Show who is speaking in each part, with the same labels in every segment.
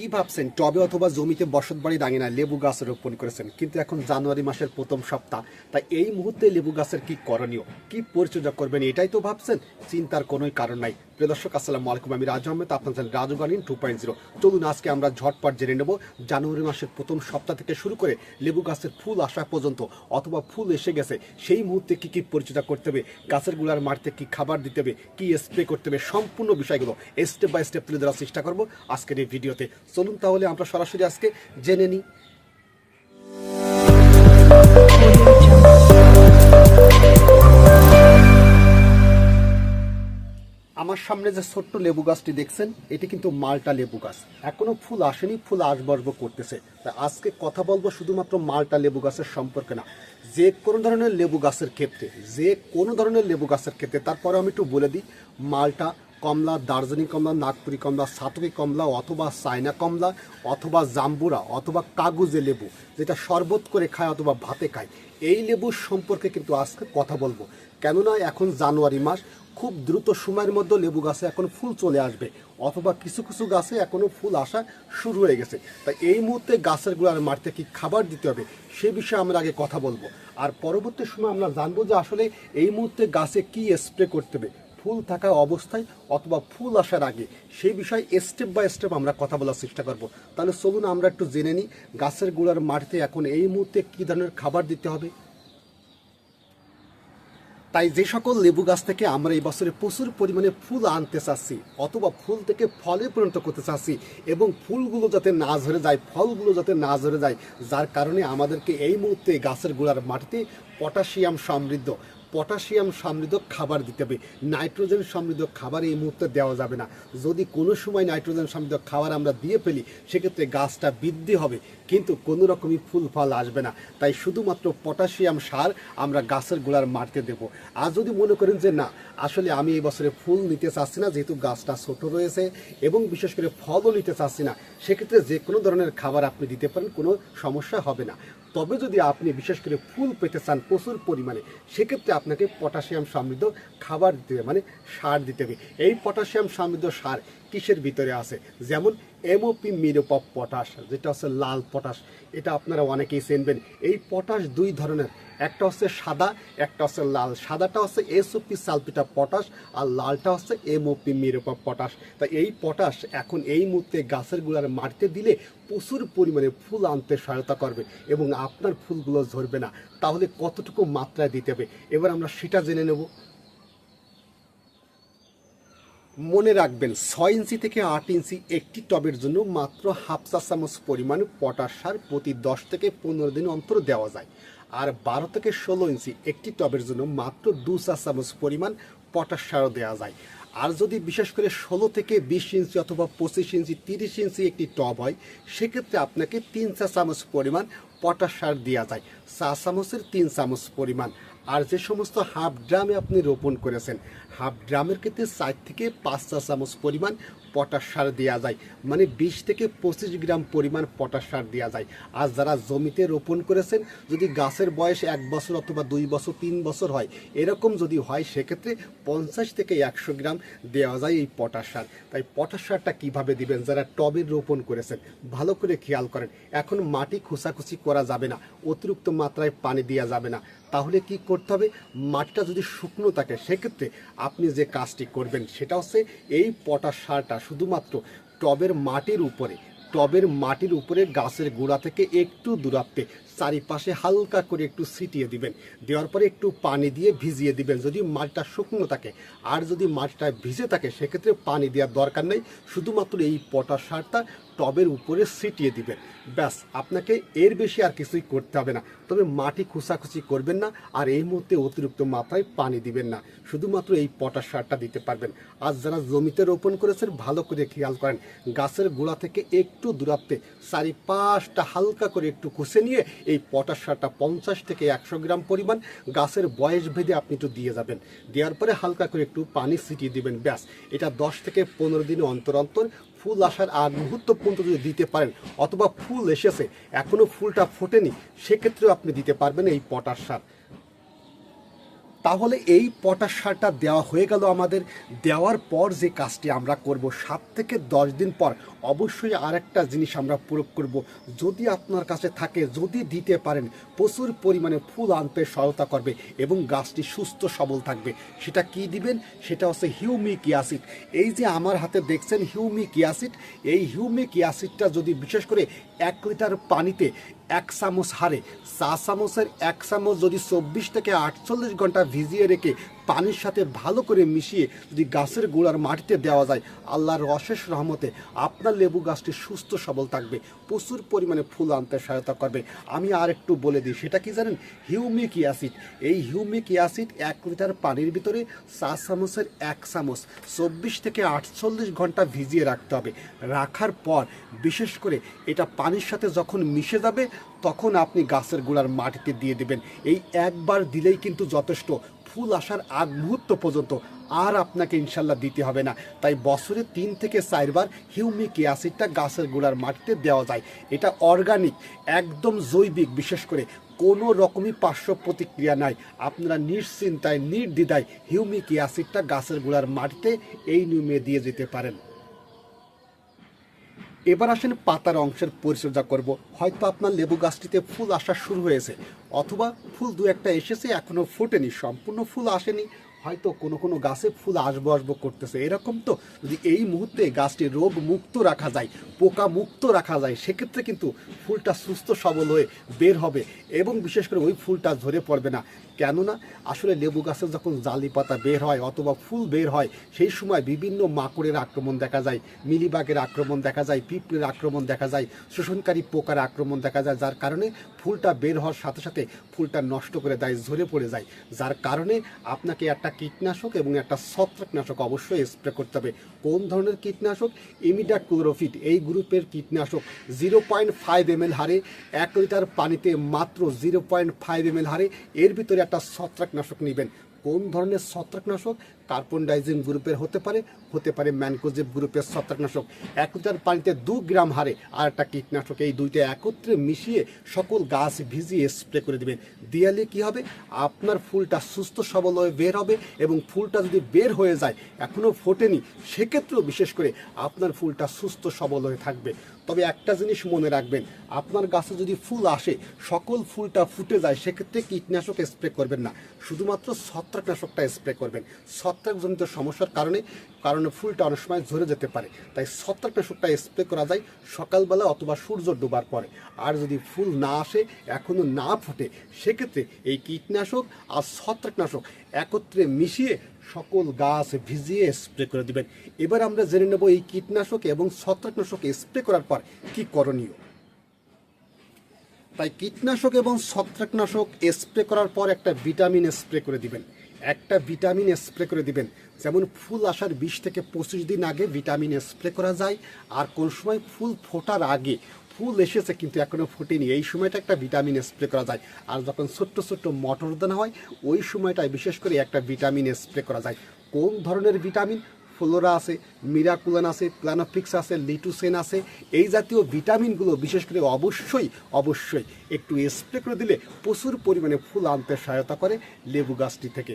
Speaker 1: কি ভাবছেন? টবে অথবা জমিতে বসত বাড়ি দাঙিনা লেবু গাছ রোপণ করেছেন। কিন্তু এখন জানুয়ারি মাসের প্রথম সপ্তাহ। তাই এই মুহূর্তে লেবু গাছের কি করণীয়? কি পরিচর্যা করবেন? এটাই তো ভাবছেন? চিন্তার কোনোই কারণ নাই। প্রিয় দর্শক, আসসালামু আলাইকুম। আমি রাজু আহমেদ, আপনার channel Raju garden two point zero. চলুন আজকে আমরা ঝটপট জেনে নেব, জানুয়ারি মাসের প্রথম সপ্তাহ থেকে শুরু করে লেবু গাছের ফুল আসা পর্যন্ত অথবা ফুল এসে গেছে, সেই মুহূর্তে কি কি পরিচর্যা করতে হবে, গাছেরগুলার মাটিতে কি খাবার দিতে হবে, কি স্প্রে করতে হবে, সম্পূর্ণ বিষয়গুলো স্টেপ বাই স্টেপ তুলে ধরার চেষ্টা করব আজকের এই ভিডিওতে। চলুন তাহলে আমরা সরাসরি আজকে জেনে নিই আমার সামনে যে ছোট্ট লেবু গাছটি দেখছেন, এটি কিন্তু মালটা লেবু গাছ। এখনও ফুল আসেনি, ফুল আসবর্ব করতেছে। তা আজকে কথা বলব শুধুমাত্র মালটা লেবু গাছের সম্পর্কে না। যে কোনো ধরনের লেবু গাছের ক্ষেত্রে, যে কোনো ধরনের লেবু গাছের ক্ষেত্রে তারপরে আমি একটু বলে দিই, মালটা কমলা, দার্জিলিং কমলা, নাগপুরি কমলা সাতকি কমলা অথবা চায়না কমলা অথবা জাম্বুরা অথবা কাগুজে লেবু, যেটা শরবত করে খায় অথবা ভাতে খায়, এই লেবুর সম্পর্কে কিন্তু আজকে কথা বলব। কেননা এখন জানুয়ারি মাস, খুব দ্রুত সময়ের মধ্যে লেবু গাছে এখন ফুল চলে আসবে, অথবা কিছু কিছু গাছে এখনও ফুল আসা শুরু হয়ে গেছে। তাই এই মুহূর্তে গাছের গোড়ার মাটিতে কি খাবার দিতে হবে, সে বিষয়ে আমরা আগে কথা বলব। আর পরবর্তী সময় আমরা জানব যে আসলে এই মুহূর্তে গাছে কি স্প্রে করতে হবে ফুল থাকা অবস্থায় অথবা ফুল আসার আগে সেই বিষয়ে স্টেপ বাই স্টেপ আমরা কথা বলার চেষ্টা করব। তাহলে চলুন আমরা একটু জেনে নিই গাছের গোড়ার মাটিতে এখন এই মুহূর্তে কী ধরনের খাবার দিতে হবে। তাই যে সকল লেবু গাছ থেকে আমরা এই বছরে প্রচুর পরিমাণে ফুল আনতে চাচ্ছি অথবা ফুল থেকে ফলে পরিণত করতে চাচ্ছি এবং ফুলগুলো যাতে না ঝরে যায়, ফলগুলো যাতে না ঝরে যায়, যার কারণে আমাদেরকে এই মুহূর্তে গাছের গোড়ার মাটিতে পটাশিয়াম সমৃদ্ধ পটাশিয়াম সমৃদ্ধ খাবার দিতে হবে। নাইট্রোজেন সমৃদ্ধ খাবার এই মুহূর্তে দেওয়া যাবে না। যদি কোনো সময় নাইট্রোজেন সমৃদ্ধ খাবার আমরা দিয়ে ফেলি, সেক্ষেত্রে গাছটা বৃদ্ধি হবে। কিন্তু কোনো রকমই ফুল ফল আসবে না। তাই শুধুমাত্র পটাশিয়াম সার আমরা গাছের গোড়ার মাটিতে দেবো। আর যদি মনে করেন যে না, আসলে আমি এই বছরে ফুল নিতে চাচ্ছি না, যেহেতু গাছটা ছোট রয়েছে এবং বিশেষ করে ফলও নিতে চাচ্ছি না, সেক্ষেত্রে যে কোনো ধরনের খাবার আপনি দিতে পারেন, কোনো সমস্যা হবে না। তবে যদি আপনি বিশেষ করে ফুল পেতে চান প্রচুর পরিমাণে, সেক্ষেত্রে আপনাকে পটাশিয়াম সমৃদ্ধ খাবার দিতে মানে সার দিতে হবে। এই পটাশিয়াম সমৃদ্ধ সার কিসের ভিতরে আছে? যেমন এমওপি মিরোপপ পটাশ, যেটা হচ্ছে লাল পটাশ, এটা আপনারা অনেকেই চিনবেন। এই পটাশ দুই ধরনের, একটা হচ্ছে সাদা, একটা হচ্ছে লাল। সাদাটা হচ্ছে এসওপি সালপিটা পটাশ আর লালটা হচ্ছে এমওপি মিরোপপ পটাশ। তা এই পটাশ এখন এই মুহূর্তে গাছেরগুলার মাটিতে দিলে প্রচুর পরিমাণে ফুল আনতে সহায়তা করবে এবং আপনার ফুলগুলো ঝরবে না। তাহলে কতটুকু মাত্রায় দিতে হবে? এবার আমরা সেটা জেনে নেব। মনে রাখবেন, ছয় ইঞ্চি থেকে আট ইঞ্চি একটি টবের জন্য মাত্র হাফ চা চামচ পরিমাণ পটাশ সার প্রতি দশ থেকে পনেরো দিন অন্তর দেওয়া যায়। আর বারো থেকে ষোলো ইঞ্চি একটি টবের জন্য মাত্র দু চা চামচ পরিমাণ পটাশ সারও দেওয়া যায়। আর যদি বিশেষ করে ষোলো থেকে বিশ ইঞ্চি অথবা পঁচিশ ইঞ্চি, তিরিশ ইঞ্চি একটি টব হয়, সেক্ষেত্রে আপনাকে তিন চা চামচ পরিমাণ পটাশ সার দেওয়া যায়। চা চামচের তিন চামচ পরিমাণ। আর যে সমস্ত হাফ ড্রামে আপনি রোপণ করেছেন, হাফ ড্রামের ক্ষেত্রে চার থেকে পাঁচটা চামচ পরিমাণ পটাশ সার দেওয়া যায়। মানে বিশ থেকে পঁচিশ গ্রাম পরিমাণ পটাশ সার দেওয়া যায়। আর যারা জমিতে রোপণ করেছেন, যদি গাছের বয়স এক বছর অথবা দুই বছর, তিন বছর হয়, এরকম যদি হয়, সেক্ষেত্রে পঞ্চাশ থেকে একশো গ্রাম দেওয়া যায় এই পটাশ সার। তাই পটাশ সারটা কীভাবে দিবেন? যারা টবে রোপণ করেছেন, ভালো করে খেয়াল করেন। এখন মাটি খোসাখুচি করা যাবে না, অতিরিক্ত মাত্রায় পানি দেওয়া যাবে না। তাহলে কি করতে হবে? মাটিটা যদি শুকনো থাকে, সেক্ষেত্রে আপনি যে কাজটি করবেন, সেটা হচ্ছে এই পটাশ সারটা শুধুমাত্র টবের মাটির উপরে, টবের মাটির উপরে গাছের গোড়া থেকে একটু দূরাত্বে, চারিপাশে হালকা করে একটু ছিটিয়ে দিবেন। দেওয়ার পরে একটু পানি দিয়ে ভিজিয়ে দিবেন। যদি মাটিটা শুকনো থাকে, আর যদি মাটিটা ভিজে থাকে, সেক্ষেত্রে পানি দেওয়ার দরকার নেই। শুধুমাত্র এই পটাশ সারটা টবের উপরে ছিটিয়ে দিবেন। ব্যাস, আপনাকে এর বেশি আর কিছুই করতে হবে না। তবে মাটি খুসাখুচি করবেন না আর এই মুহূর্তে অতিরিক্ত মাত্রায় পানি দিবেন না। শুধুমাত্র এই পটাশ সারটা দিতে পারবেন। আর যারা জমিতে রোপণ করেছেন, ভালো করে খেয়াল করেন। গাছের গোড়া থেকে একটু দূরত্বে চারিপাশটা হালকা করে একটু কুষে নিয়ে এই পটাশ সারটা পঞ্চাশ থেকে একশো গ্রাম পরিমাণ গাছের বয়স ভেদে আপনি একটু দিয়ে যাবেন। দেওয়ার পরে হালকা করে একটু পানি ছিটিয়ে দিবেন। ব্যাস, এটা দশ থেকে পনেরো দিন অন্তর অন্তর ফুল আসার আর মুহূর্ত পর্যন্ত যদি দিতে পারেন অথবা ফুল এসেছে এখনও ফুলটা ফোটেনি, সেক্ষেত্রেও আপনি দিতে পারবেন এই পটাশ সার। তাহলে এই পটাশ সারটা দেওয়া হয়ে গেল আমাদের। দেওয়ার পর যে কাজটি আমরা করব, সাত থেকে দশ দিন পর অবশ্যই আরেকটা জিনিস আমরা প্রয়োগ করব। যদি আপনার কাছে থাকে, যদি দিতে পারেন, প্রচুর পরিমাণে ফুল আনতে সহায়তা করবে এবং গাছটি সুস্থ সবল থাকবে। সেটা কি দিবেন? সেটা হচ্ছে হিউমিক অ্যাসিড। এই যে আমার হাতে দেখছেন হিউমিক অ্যাসিড, এই হিউমিক অ্যাসিডটা যদি বিশেষ করে এক লিটার পানিতে এক চামচ হারে চা চামচের এক চামচ যদি চব্বিশ থেকে আটচল্লিশ ঘণ্টা ভিজিয়ে রেখে পানির সাথে ভালো করে মিশিয়ে যদি গাছের গোড়ার মাটিতে দেওয়া যায়, আল্লাহর অশেষ রহমতে আপনার লেবু গাছটি সুস্থ সবল থাকবে, প্রচুর পরিমাণে ফুল আনতে সহায়তা করবে। আমি আর একটু বলে দিই, সেটা কি জানেন? Humic acid. এই হিউমিক অ্যাসিড এক লিটার পানির ভিতরে চা চামচের এক চামচ, চব্বিশ থেকে আটচল্লিশ ঘণ্টা ভিজিয়ে রাখতে হবে। রাখার পর বিশেষ করে এটা পানির সাথে যখন মিশে যাবে, তখন আপনি গাছের গোড়ার মাটিতে দিয়ে দেবেন। এই একবার দিলেই কিন্তু যথেষ্ট। ফুল আসার আগ মুহূর্ত পর্যন্ত আর আপনাকে ইনশাল্লাহ দিতে হবে না। তাই বছরে তিন থেকে চারবার হিউমিক অ্যাসিডটা গাছের গোড়ার মাটিতে দেওয়া যায়। এটা অর্গানিক একদম জৈবিক, বিশেষ করে কোনো রকমই পার্শ্ব প্রতিক্রিয়া নাই। আপনারা নিশ্চিন্তায়, নির্দ্বিধায় হিউমিক অ্যাসিডটা গাছের গোড়ার মাটিতে এই নিয়মে দিয়ে যেতে পারেন। এবার আসেন পাতার অংশের পরিচর্যা করব। হয়তো আপনার লেবু গাছটিতে ফুল আসা শুরু হয়েছে, অথবা ফুল দু একটা এসেছে এখনও ফোটেনি, সম্পূর্ণ ফুল আসেনি। হয়তো কোনো কোনো গাছে ফুল আসব আসব করতেছে। এরকম তো যদি এই মুহূর্তে গাছটি রোগ মুক্ত রাখা যায়, পোকা মুক্ত রাখা যায়, সেক্ষেত্রে কিন্তু ফুলটা সুস্থ সবল হয়ে বের হবে এবং বিশেষ করে ওই ফুলটা ঝরে পড়বে না। কেননা আসলে লেবু গাছে যখন জালি পাতা বের হয় অথবা ফুল বের হয়, সেই সময় বিভিন্ন মাকড়ের আক্রমণ দেখা যায়, মিলিবাগের আক্রমণ দেখা যায়, পিঁপড়ের আক্রমণ দেখা যায়, শোষণকারী পোকার আক্রমণ দেখা যায়, যার কারণে ফুলটা বের হওয়ার সাথে সাথে ফুলটা নষ্ট করে দেয়, ঝরে পড়ে যায়। যার কারণে আপনাকে একটা কীটনাশক এবং একটা ছত্রাকনাশক অবশ্যই স্প্রে করতে হবে। কোন ধরনের কীটনাশক? ইমিডা ক্লোরোফিট এই গ্রুপের কীটনাশক। Zero point five M L হারে, এক লিটার পানিতে মাত্র zero point five M L হারে, এর ভিতরে একটা ছত্রাকনাশক নেবেন। কোন ধরনের ছত্রাকনাশক কার্বন ডাইজিন গ্রুপের হতে পারে? হতে পারে ম্যানকোজেব গ্রুপের ছত্রাকনাশক। এক লিটার পানিতে দু গ্রাম হারে আর একটা কীটনাশক। এই দুইটা একত্রে মিশিয়ে সকল গাছ ভিজিয়ে স্প্রে করে দিবেন দিয়ালে কি হবে? আপনার ফুলটা সুস্থ সবল হয়ে বের হবে এবং ফুলটা যদি বের হয়ে যায় এখনও ফোটেনি, সেক্ষেত্রেও বিশেষ করে আপনার ফুলটা সুস্থ সবল হয়ে থাকবে। তবে একটা জিনিস মনে রাখবেন, আপনার গাছে যদি ফুল আসে, সকল ফুলটা ফুটে যায়, সেক্ষেত্রে কীটনাশক স্প্রে করবেন না। শুধুমাত্র ছত্রাকনাশকটা স্প্রে করবেন। ছত্রাকজনিত সমস্যার কারণে কারণে ফুলটা অনেক সময় ঝরে যেতে পারে। তাই ছত্রাকনাশকটা স্প্রে করা যায় সকালবেলা অথবা সূর্য ডোবার পরে। আর যদি ফুল না আসে এখনও না ফুটে, সেক্ষেত্রে এই কীটনাশক আর ছত্রাকনাশক একত্রে মিশিয়ে সকল গাছ ভিজিয়ে স্প্রে করে দিবেন। এবার আমরা জেনে নেব এই কীটনাশক এবং ছত্রাকনাশক স্প্রে করার পর কি করণীয়। তাই কীটনাশক এবং ছত্রাকনাশক স্প্রে করার পর একটা ভিটামিন স্প্রে করে দিবেন। একটা ভিটামিন স্প্রে করে দিবেন। যেমন ফুল আসার বিশ থেকে পঁচিশ দিন আগে ভিটামিন স্প্রে করা যায়। আর কোন সময় ফুল ফোটার আগে ফুল এসেছে, কিন্তু এখনও ফোটেনি। এই সময়টা একটা ভিটামিন স্প্রে করা যায়। আর যখন ছোট্ট ছোট্ট মটর দানা হয়, ওই সময়টায় বিশেষ করে একটা ভিটামিন স্প্রে করা যায়। কোন ধরনের ভিটামিন? ফ্লোরা আছে, মিরাকুলান আছে, প্লানোফিক্স আছে, লিটুসেন আছে। এই জাতীয় ভিটামিনগুলো বিশেষ করে অবশ্যই অবশ্যই একটু স্প্রে করে দিলে প্রচুর পরিমাণে ফুল আনতে সহায়তা করে লেবু গাছটি থেকে।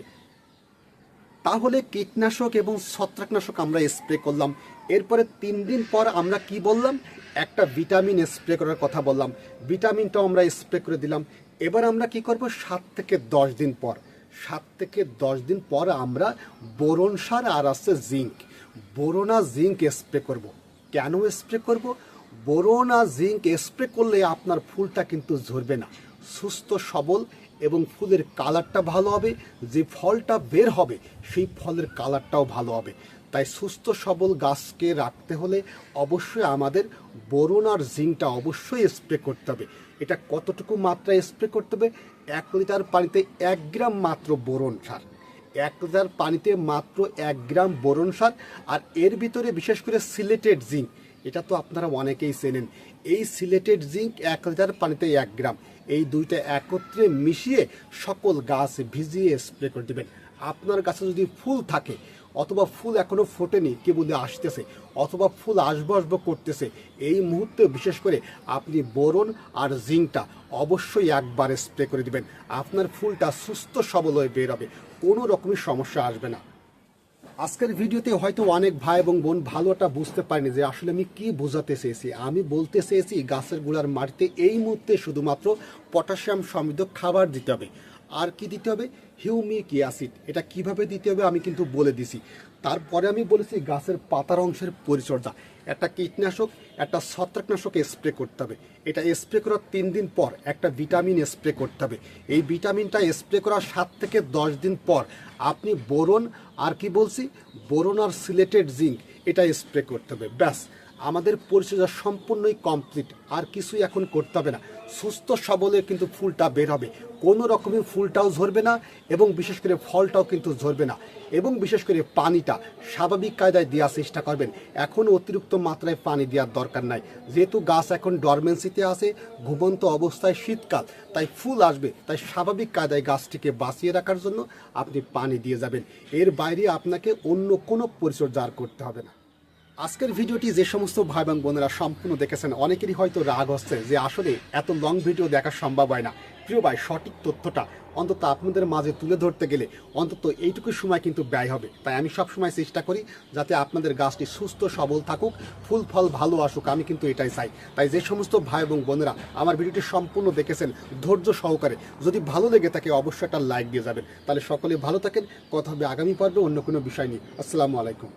Speaker 1: তাহলে কীটনাশক এবং ছত্রাকনাশক আমরা স্প্রে করলাম। এরপরে তিন দিন পর আমরা কি বললাম? একটা ভিটামিন স্প্রে করার কথা বললাম। ভিটামিনটাও আমরা স্প্রে করে দিলাম। এবার আমরা কি করব? সাত থেকে দশ দিন পর। সাত থেকে দশ দিন পর আমরা বোরন সার আর আছে জিঙ্ক। বোরোনা জিঙ্ক স্প্রে করব। কেন স্প্রে করব? বোরোনা জিঙ্ক স্প্রে করলে আপনার ফুলটা কিন্তু ঝরবে না। সুস্থ, সবল এবং ফুলের কালারটা ভালো হবে, যে ফলটা বের হবে, সেই ফলের কালারটাও ভালো হবে। তাই সুস্থ সবল গাছকে রাখতে হলে অবশ্যই আমাদের বোরন আর জিঙ্কটা অবশ্যই স্প্রে করতে হবে। এটা কতটুকু মাত্রায় স্প্রে করতে হবে? এক লিটার পানিতে এক গ্রাম মাত্র বোরন সার। এক লিটার পানিতে মাত্র এক গ্রাম বোরন সার আর এর ভিতরে বিশেষ করে সিলেটেড জিঙ্ক এটা তো আপনারা অনেকেই চেনেন। এই সিলেটেড জিঙ্ক এক লিটার পানিতে এক গ্রাম। এই দুইটা একত্রে মিশিয়ে সকল গাছ ভিজিয়ে স্প্রে করে দেবেন। আপনার গাছে যদি ফুল থাকে, অথবা ফুল এখনও ফোটেনি, কেবল আসতেছে, অথবা ফুল আসব আসব করতেছে, এই মুহূর্তে বিশেষ করে আপনি বোরন আর জিঙ্কটা অবশ্যই একবার স্প্রে করে দিবেন। আপনার ফুলটা সুস্থ সবল হয়ে বের হবে, কোনো রকমের সমস্যা আসবে না। আজকের ভিডিওতে হয়তো অনেক ভাই এবং বোন ভালো একটা বুঝতে পারেনি যে আসলে আমি কি বোঝাতে চেয়েছি। আমি বলতে চেয়েছি, গাছেরগুলার মাটিতে এই মুহূর্তে শুধুমাত্র পটাশিয়াম সমৃদ্ধ খাবার দিতে হবে। আর কি দিতে হবে? হিউমিক অ্যাসিড এটা কীভাবে দিতে হবে আমি কিন্তু বলে দিছি। তারপরে আমি বলেছি গাছের পাতার অংশের পরিচর্যা। একটা কীটনাশক, একটা ছত্রাকনাশক স্প্রে করতে হবে। এটা স্প্রে করার তিন দিন পর একটা ভিটামিন স্প্রে করতে হবে। এই ভিটামিনটা স্প্রে করার সাত থেকে দশ দিন পর আপনি বোরন, আর কি বলছি? বোরন আর সিলেটেড জিঙ্ক, এটা স্প্রে করতে হবে। ব্যাস। আমাদের পরিচর্যা সম্পূর্ণই কমপ্লিট আর কিছুই এখন করতে হবে না। সুস্থ সবলে কিন্তু ফুলটা বের হবে। কোনো রকমের ফুলটাও ঝরবে না এবং বিশেষ করে ফলটাও কিন্তু ঝরবে না। এবং বিশেষ করে পানিটা স্বাভাবিক কায়দায় দেওয়ার চেষ্টা করবেন। এখন অতিরিক্ত মাত্রায় পানি দেওয়ার দরকার নাই। যেহেতু গাছ এখন ডরমেন্সিতে আছে, ঘুমন্ত অবস্থায় শীতকাল, তাই ফুল আসবে। তাই স্বাভাবিক কায়দায় গাছটিকে বাঁচিয়ে রাখার জন্য আপনি পানি দিয়ে যাবেন। এর বাইরে আপনাকে অন্য কোনো পরিচর্যা আর করতে হবে না। আজকের ভিডিওটি যে সমস্ত ভাই এবং বোনেরা সম্পূর্ণ দেখেছেন, অনেকেরই হয়তো রাগ হচ্ছে যে আসলে এত লং ভিডিও দেখা সম্ভব হয় না। প্রিয় ভাই, সঠিক তথ্যটা অন্তত আপনাদের মাঝে তুলে ধরতে গেলে অন্তত এইটুকু সময় কিন্তু ব্যয় হবে। তাই আমি সব সময় চেষ্টা করি যাতে আপনাদের গাছটি সুস্থ, সবল থাকুক, ফুল ফল ভালো আসুক, আমি কিন্তু এটাই চাই। তাই যে সমস্ত ভাই এবং বোনেরা আমার ভিডিওটি সম্পূর্ণ দেখেছেন ধৈর্য সহকারে, যদি ভালো লেগে থাকে অবশ্যই একটা লাইক দিয়ে যাবেন। তাহলে সকলে ভালো থাকেন, কথা হবে আগামী পর্বে অন্য কোনো বিষয় নিয়ে। আসসালামু আলাইকুম।